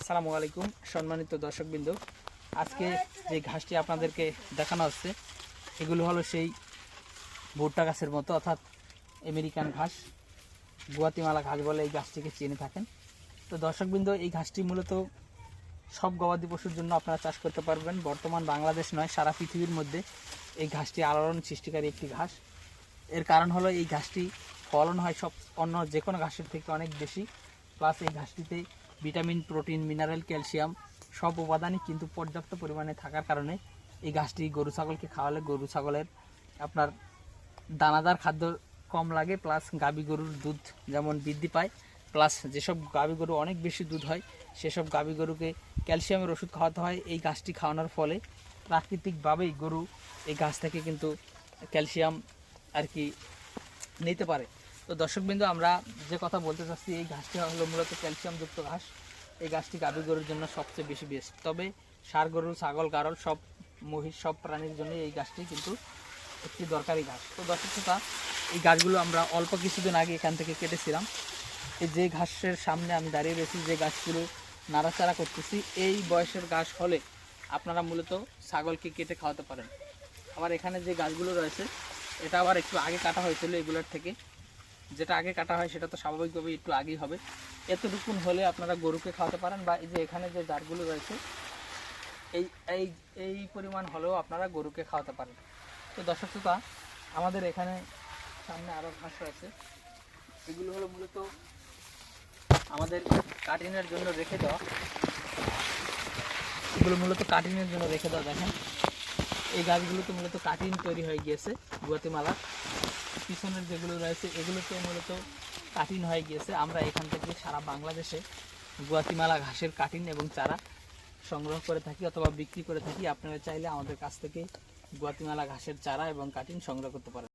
আসসালামু আলাইকুম, সম্মানিত দর্শকবৃন্দ। আজকে যে ঘাসটি আপনাদেরকে দেখানো হচ্ছে, এগুলো হলো সেই ভুট্টা গাছের মতো, অর্থাৎ আমেরিকান ঘাস। গুয়াতিমালা ঘাস বলে এই গাছটিকে চিনে থাকেন। তো দর্শকবৃন্দ, এই ঘাসটি মূলত সব গবাদি পশুর জন্য আপনারা চাষ করতে পারবেন। বর্তমান বাংলাদেশ নয়, সারা পৃথিবীর মধ্যে এই ঘাসটি আলোড়ন সৃষ্টিকারী একটি ঘাস। এর কারণ হলো এই ঘাসটি ফলন হয় সব অন্য যে কোনো ঘাসের থেকে অনেক বেশি। প্লাস এই ঘাসটিতে ভিটামিন, প্রোটিন, মিনারেল, ক্যালসিয়াম সব উপাদানই কিন্তু পর্যাপ্ত পরিমাণে থাকার কারণে এই ঘাসটি গরু ছাগলকে খাওয়ালে গরু ছাগলের আপনার দানাদার খাদ্য কম লাগে প্লাস গাভী গরুর দুধ যেমন বৃদ্ধি পায় প্লাস যেসব গাভী গরু অনেক বেশি দুধ হয়, সেসব গাভী গরুকে ক্যালসিয়ামের ওষুধ খাওয়াতে হয়। এই গাছটি খাওয়ানোর ফলে প্রাকৃতিকভাবেই গরু এই গাছ থেকে কিন্তু ক্যালসিয়াম আর কি নিতে পারে। তো দর্শকবিন্দু আমরা যে কথা বলতে চাচ্ছি এই ঘাসটি হলো মূলত ক্যালসিয়ামযুক্ত ঘাস। এই গাছটি গাভী গরুর জন্য সবচেয়ে বেশি বেস্ট তবে সার গরু ছাগল গারল সব মহিষ সব প্রাণীর জন্য এই গাছটি কিন্তু একটি দরকারি ঘাস। তো দর্শক শ্রোতা, এই গাছগুলো আমরা অল্প কিছুদিন আগে এখান থেকে কেটেছিলাম। এই যে ঘাসের সামনে আমি দাঁড়িয়ে রয়েছি যে গাছগুলো নাড়াচাড়া করতেছি এই বয়সের ঘাস হলে আপনারা মূলত ছাগলকে কেটে খাওয়াতে পারেন। আবার এখানে যে গাছগুলো রয়েছে এটা আবার একটু আগে কাটা হয়েছিল এগুলোর থেকে। যেটা আগে কাটা হয় সেটা তো স্বাভাবিকভাবেই একটু আগেই হবে। এতটুকুন হলে আপনারা গরুকে খাওয়াতে পারেন বা এই যে এখানে যে জারগুলো রয়েছে, এই এই এই পরিমাণ হলেও আপনারা গরুকে খাওয়াতে পারেন। তো দর্শক শ্রোতা, আমাদের এখানে সামনে আরও ঘাস রয়েছে। এগুলো হলো মূলত আমাদের কাটিংয়ের জন্য রেখে দেওয়া। এগুলো মূলত কাটিংয়ের জন্য রেখে দেওয়া, দেখেন। এই গাছগুলোতে মূলত কাটিং তৈরি হয়ে গিয়েছে গুয়াতিমালার পিছনের যেগুলো রয়েছে, এগুলোতে মূলত কাটিন হয়ে গিয়েছে। আমরা এখান থেকে সারা বাংলাদেশে গুয়াতিমালা ঘাসের কাটিন এবং চারা সংগ্রহ করে থাকি অথবা বিক্রি করে থাকি। আপনারা চাইলে আমাদের কাছ থেকে গুয়াতিমালা ঘাসের চারা এবং কাটিন সংগ্রহ করতে পারেন।